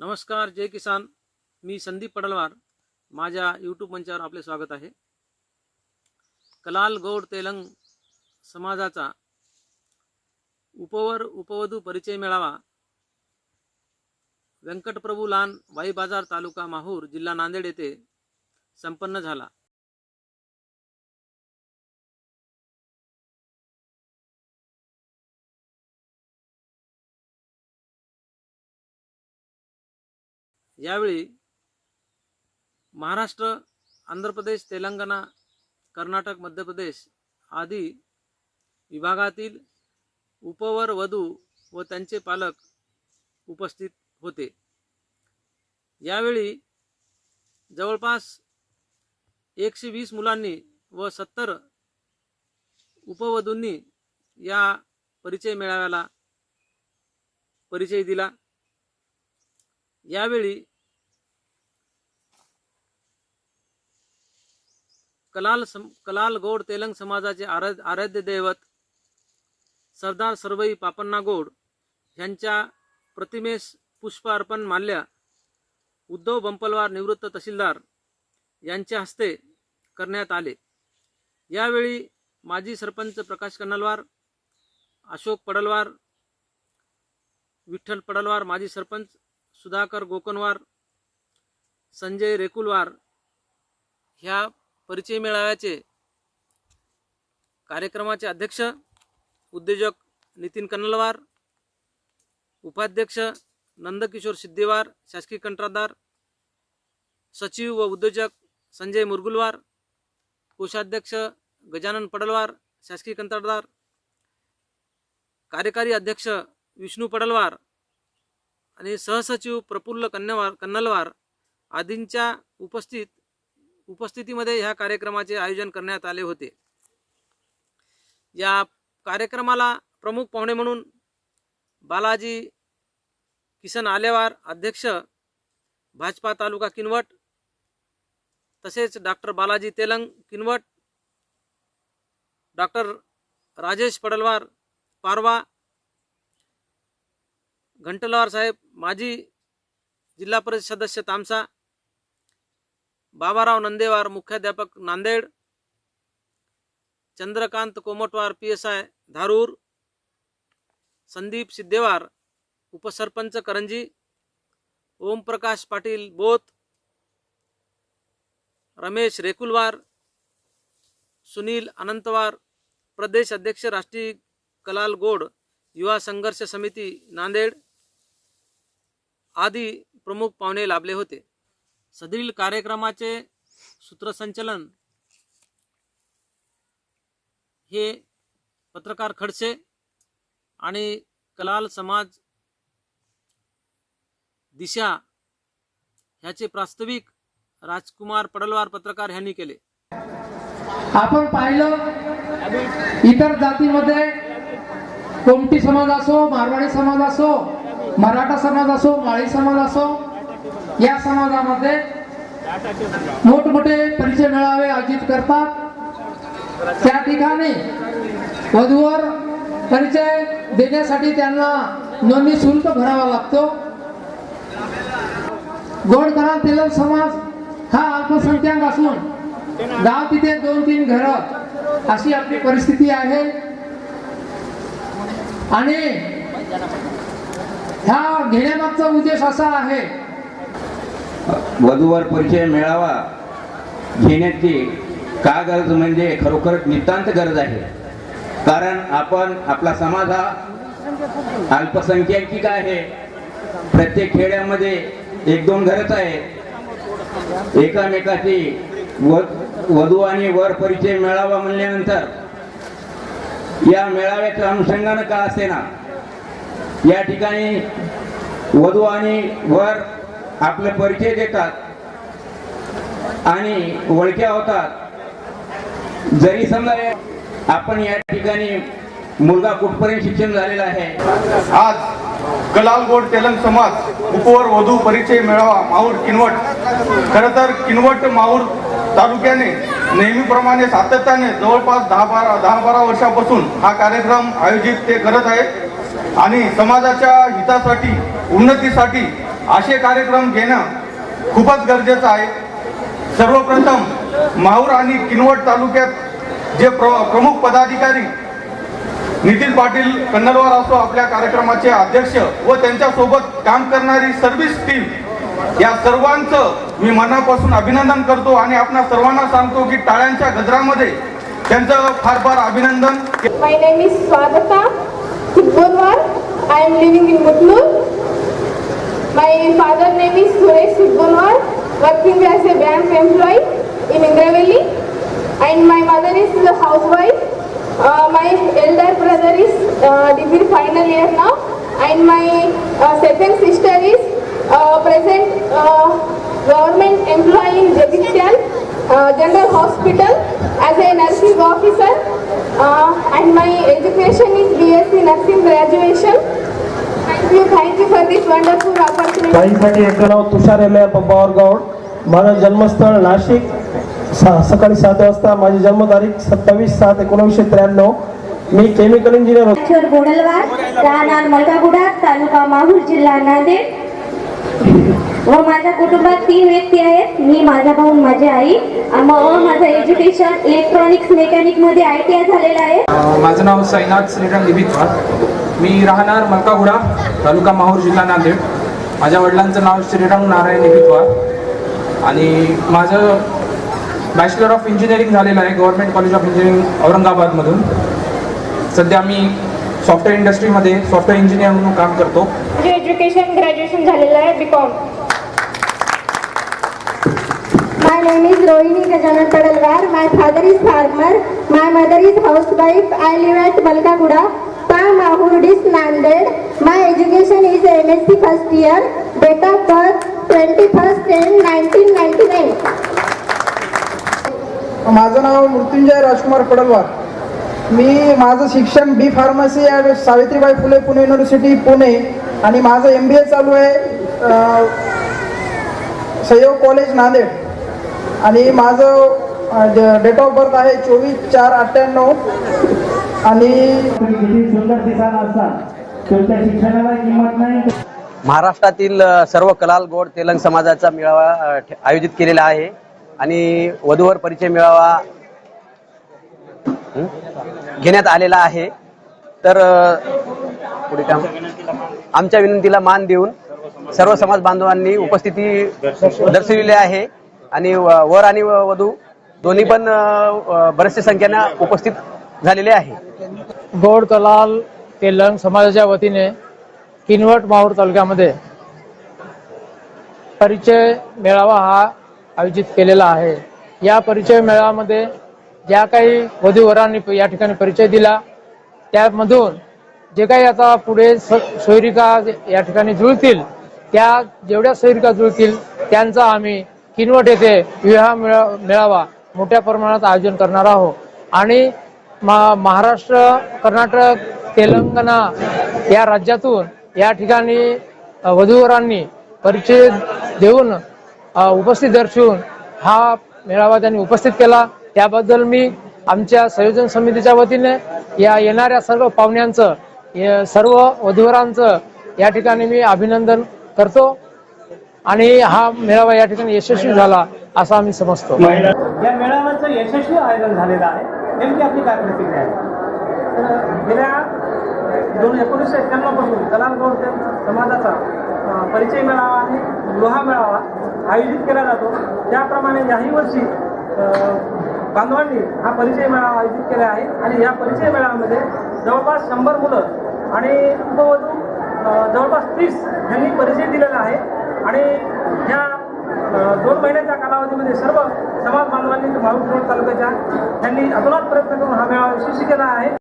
नमस्कार जय किसान. मी संदीप पडलवार. माझ्या यूट्यूब मंचावर आपले स्वागत आहे. कलाल गौड तेलंग समाजाचा उपवर उपवधू परिचय मेळावा व्यंकटप्रभू लान वाई बाजार तालुका माहूर जिल्हा नांदेड येथे संपन्न झाला. यावेळी महाराष्ट्र आंध्र प्रदेश तेलंगणा कर्नाटक मध्य प्रदेश आदी विभागातील उपवर वधू व त्यांचे पालक उपस्थित होते. यावेळी जवळपास एकशे वीस मुलांनी व सत्तर उपवधूंनी या परिचय मेळाव्याला परिचय दिला. यावेळी कलाल सम कलाल गौड तेलंग समाजाचे आराध आराध्य दैवत सरदार सरवई पापन्ना गौड यांच्या प्रतिमेस पुष्प अर्पण माल्य उद्धव बंपलवार निवृत्त तहसीलदार यांच्या हस्ते करण्यात आले. यावेळी माजी सरपंच प्रकाश कन्नलवार अशोक पडलवार विठ्ठल पडलवार माजी सरपंच सुधाकर गोकणवार संजय रेकुलवार ह्या परिचय मेळाव्याचे. कार्यक्रमाचे अध्यक्ष उद्योजक नितीन कन्नलवार उपाध्यक्ष नंदकिशोर सिद्धेवार शासकीय कंत्राटदार सचिव व उद्योजक संजय मुरगुलवार कोषाध्यक्ष गजानन पडलवार शासकीय कंत्राटदार कार्यकारी अध्यक्ष विष्णू पडलवार आणि सहसचिव प्रफुल्ल कन्नवार कन्नलवार आदींच्या उपस्थित उपस्थितीमध्ये ह्या कार्यक्रमाचे आयोजन करण्यात आले होते. या कार्यक्रमाला प्रमुख पाहुणे म्हणून बालाजी किसन आलेवार अध्यक्ष भाजपा तालुका किनवट तसेच डॉक्टर बालाजी तेलंग किनवट डॉक्टर राजेश पडलवार पारवा घंटलवार साहेब माजी जिल्हा परिषद सदस्य तामसा बाबाराव नंदेवार मुख्याध्यापक Nanded Chandrakant Komatwar P S I Dharur Sandeep Siddhewar उपसरपंच करंजी ओमप्रकाश पाटील बोत रमेश रेकुलवार सुनील अनंतवार प्रदेश अध्यक्ष राष्ट्रीय कलाल गोड युवा संघर्ष समिती नांदेड आदी प्रमुख पाहुणे लाभले होते. सदरील कार्यक्रमाचे सूत्रसंचलन. हे पत्रकार खडसे आणि कलाल समाज दिशा ह्याचे प्रास्ताविक राजकुमार पडलवार पत्रकार यांनी केले. आपण पाहिलं इतर जातीमध्ये कोमटी समाज असो मारवाडी समाज असो मराठा समाज असो माळी समाज असो या समाजामध्ये मोठमोठे परिचय मेळावे आयोजित करतात. त्या ठिकाणी वधूवर परिचय देण्यासाठी त्यांना नोंदणी शुल्क भरावा लागतो. गोडकरा तेलंग समाज हा अल्पसंख्याक असून गाव तिथे दोन तीन घर अशी आपली परिस्थिती आहे. आणि ह्या घेण्यामागचा उद्देश असा आहे वधूवर परिचय मेळावा घेण्याची का गरज म्हणजे खरोखर नितांत गरज आहे. कारण आपण आपला समाज हा अल्पसंख्याकिक आहे. प्रत्येक खेड्यामध्ये एक दोन घरच आहेत एकामेकाची व वधू आणि वर परिचय मेळावा म्हणल्यानंतर या मेळाव्याच्या अनुषंगानं का असे ना या ठिकाणी वधू आणि वर आपले परिचय देतात आणि ओळख्या होतात. जरी समजा आपण या ठिकाणी मुलगा कुठपर्यंत शिक्षण झालेला आहे? आज कलाल गोड तेलंग समाज उपवर वधू परिचय मेळावा माहूर किनवट. खरं तर किनवट माहूर तालुक्याने नेहमीप्रमाणे सातत्याने जवळपास दहा बारा दहा बारा वर्षापासून हा कार्यक्रम आयोजित ते करत आहेत. आणि समाजाच्या हितासाठी उन्नतीसाठी असे कार्यक्रम घेणं खूपच गरजेचं आहे सर्वप्रथम माहूर आणि किनवट तालुक्यात जे प्र प्रमुख पदाधिकारी नितीन पाटील कन्नरवार असो आपल्या कार्यक्रमाचे अध्यक्ष व त्यांच्यासोबत काम करणारी सर्व्हिस टीम या सर्वांचं मी मनापासून अभिनंदन करतो आणि आपणा सर्वांना सांगतो की टाळ्यांच्या गजरामध्ये त्यांचं फार फार अभिनंदन My name is Swadata Sudbonwar. I. My father name is Suresh Sudbonwar, working as a bank employee in Indraveli. And my mother is a housewife. Uh, my elder brother is uh, degree final year now. And my uh, second sister is uh, present uh, government employee in Jagitian uh, General Hospital as a nursing officer. Uh, and my education माझ्यासाठी एकचं नाव Tushar M Pawar Gaud. माझं जन्मस्थळ नाशिक. सा सकाळी सात वाजता माझी जन्मतारीख सत्तावीस सात एकोणीसशे त्र्याण्णव. मी केमिकल इंजिनियर होतो. राहणार मलकागुडा तालुका माहूर जिल्हा नांदेड. व माझ्या कुटुंबात तीन व्यक्ती आहेत. मी माझा भाऊ आणि माझी आई. माझं एज्युकेशन इलेक्ट्रॉनिक्स मेकॅनिकमध्ये आय टी आय झालेलं आहे. माझं नाव साईनाथ श्रीराम दिबितवार. मी राहणार मलकागुडा तालुका माहूर जिल्हा नांदेड. माझ्या वडिलांचं नाव श्रीराम नारायण दिबितवार. आणि माझं बॅचलर ऑफ इंजिनिअरिंग झालेलं आहे गव्हर्नमेंट कॉलेज ऑफ इंजिनिअरिंग औरंगाबादमधून. सध्या मी सॉफ्टवेअर इंडस्ट्रीमध्ये सॉफ्टवेअर इंजिनियर म्हणून काम करतो. एज्युकेशन ग्रॅज्युएशन झालेलं आहे B com my name is Rohini Gajanan Padalwar my father is farmer my mother is housewife I live at Malkaguda पा माहूर डिस Nanded my education is M S C first year date of birth twenty first ten nineteen ninety nine माझं नाव मृत्युंजय राजकुमार पडलवार. मी माझं शिक्षण B pharmacy at Savitribai Phule Pune university Pune. आणि माझं M बी ए चालू आहे सहयोग कॉलेज नांदेड. आणि माझं डेट ऑफ बर्थ आहे चोवीस चार अठ्ठ्याण्णव. आणि महाराष्ट्रातील सर्व कलाल गोड तेलंग समाजाचा मेळावा ठे- आयोजित केलेला आहे. आणि वधूवर परिचय मेळावा घेण्यात आलेला आहे. तर पुढे काम. आमच्या विनंतीला मान देऊन सर्व समाज बांधवांनी उपस्थिती दर्शविली आहे. आणि व- वर आणि वधू दोन्ही पण बरेचशे संख्येनं उपस्थित झालेले आहे. गोड कलाल तेलंग समाजाच्या वतीने किनवट माहूर तालुक्यामध्ये परिचय मेळावा हा आयोजित केलेला आहे. या परिचय मेळाव्यामध्ये ज्या काही वधूवरांनी या ठिकाणी परिचय दिला त्यामधून जे काही आता पुढे स- सोयरिका या ठिकाणी जुळतील त्या जेवढ्या सोयरिका जुळतील त्यांचा आम्ही किनवट येथे विवाह मेळावा मोठ्या प्रमाणात आयोजन करणार आहोत. आणि मा- महाराष्ट्र कर्नाटक तेलंगणा या राज्यातून या ठिकाणी वधूवरांनी परिचय देऊन उपस्थित दर्शवून हा मेळावा त्यांनी उपस्थित केला. त्याबद्दल मी आमच्या संयोजन समितीच्या वतीने या येणाऱ्या सर्व पाहुण्यांचं सर्व वधूवरांचं या ठिकाणी मी अभिनंदन करतो. आणि हा मेळावा या ठिकाणी यशस्वी झाला असं आम्ही समजतो. या मेळाव्याचं यशस्वी आयोजन झालेलं आहे. नेमकी आपली काय प्रतिक्रिया आहे? गेल्या दोन एकोणीसशे एक्क्याण्णवपासून दलाल गौड समाजाचा परिचय मेळावा आणि लोहा मेळावा आयोजित केला जातो. त्याप्रमाणे याही वर्षी बांधवांनी हा परिचय मेळावा आयोजित केला आहे. आणि या परिचय मेळाव्यामध्ये जवळपास शंभर मुलं आणि उपवधू जवळपास तीस यांनी परिचय दिलेला आहे. आणि या दोन महिन्याच्या कालावधीमध्ये सर्व समाज बांधवांनी माहूर रोड तालुक्याच्या त्यांनी अतोनात प्रयत्न करून हा मेळावा यशस्वी केला आहे.